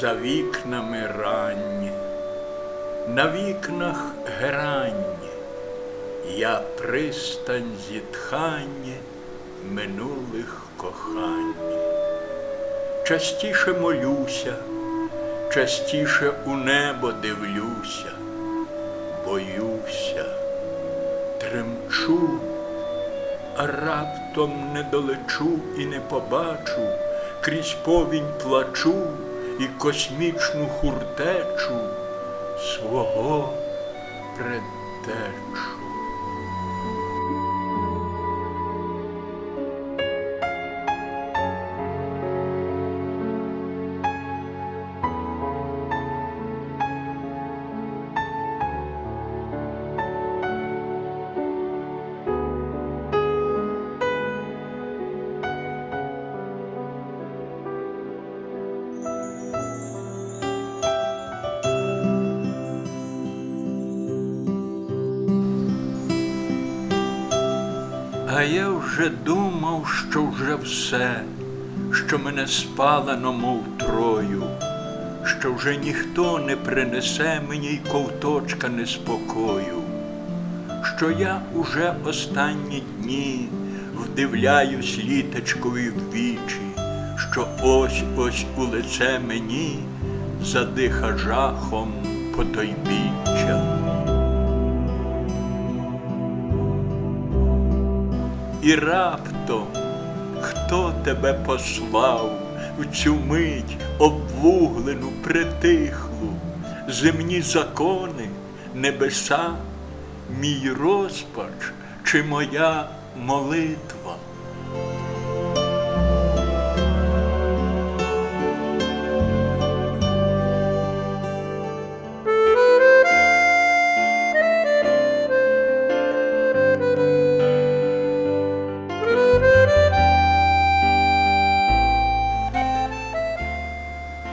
За вікнами ранні, на вікнах грані, я пристань зітхання минулих кохань. Частіше молюся, частіше у небо дивлюся, боюся, тремчу, а раптом не долечу і не побачу, крізь повінь плачу і космічну хуртечу свого предтечу. А я вже думав, що вже все, що мене спалено, мов трою, що вже ніхто не принесе мені й ковточка неспокою, що я уже останні дні вдивляюсь літочкові в вічі, що ось ось у лице мені задиха жахом потойбіччя. І раптом хто тебе послав в цю мить обвуглену, притихлу, земні закони, небеса, мій розпач чи моя молитва?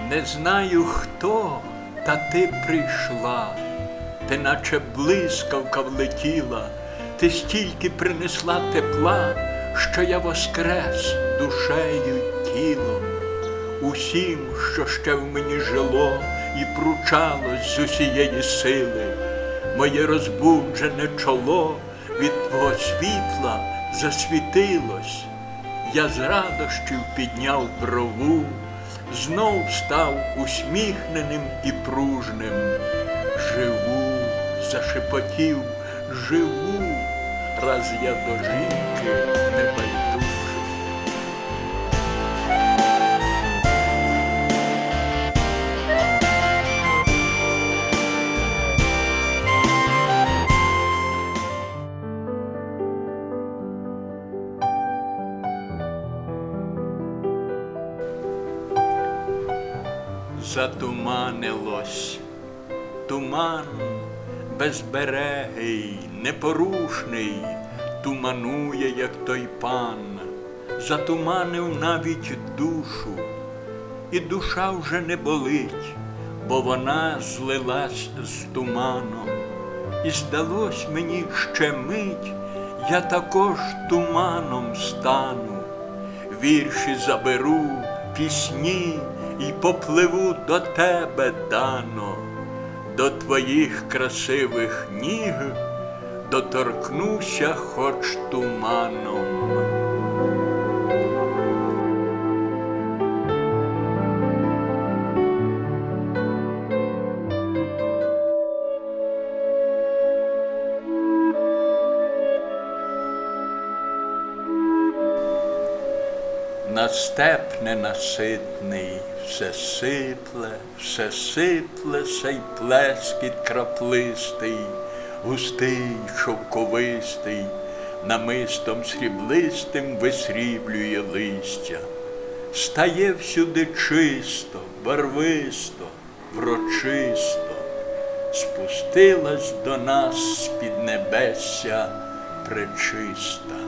Не знаю хто, та ти прийшла, ти наче блискавка влетіла, ти стільки принесла тепла, що я воскрес душею й тілом, усім, що ще в мені жило і пручалось з усієї сили, моє розбуджене чоло від твого світла засвітилось. Я з радощів підняв брову, знов став усміхненим і пружним. Живу, зашепотів, живу, раз я до жінки не байдужий. Затуманилось, туман безберегий, непорушний, туманує, як той пан, затуманив навіть душу, і душа вже не болить, бо вона злилась з туманом. І здалось мені ще мить, я також туманом стану, вірші заберу, пісні і попливу до тебе дано, до твоїх красивих ніг доторкнуся хоч туманом. На степ ненаситний, все сипле, все сипле, сей плескіт краплистий, густий, шовковистий, намистом сріблистим висріблює листя. Стає всюди чисто, барвисто, врочисто, спустилась до нас з-під небесся пречиста.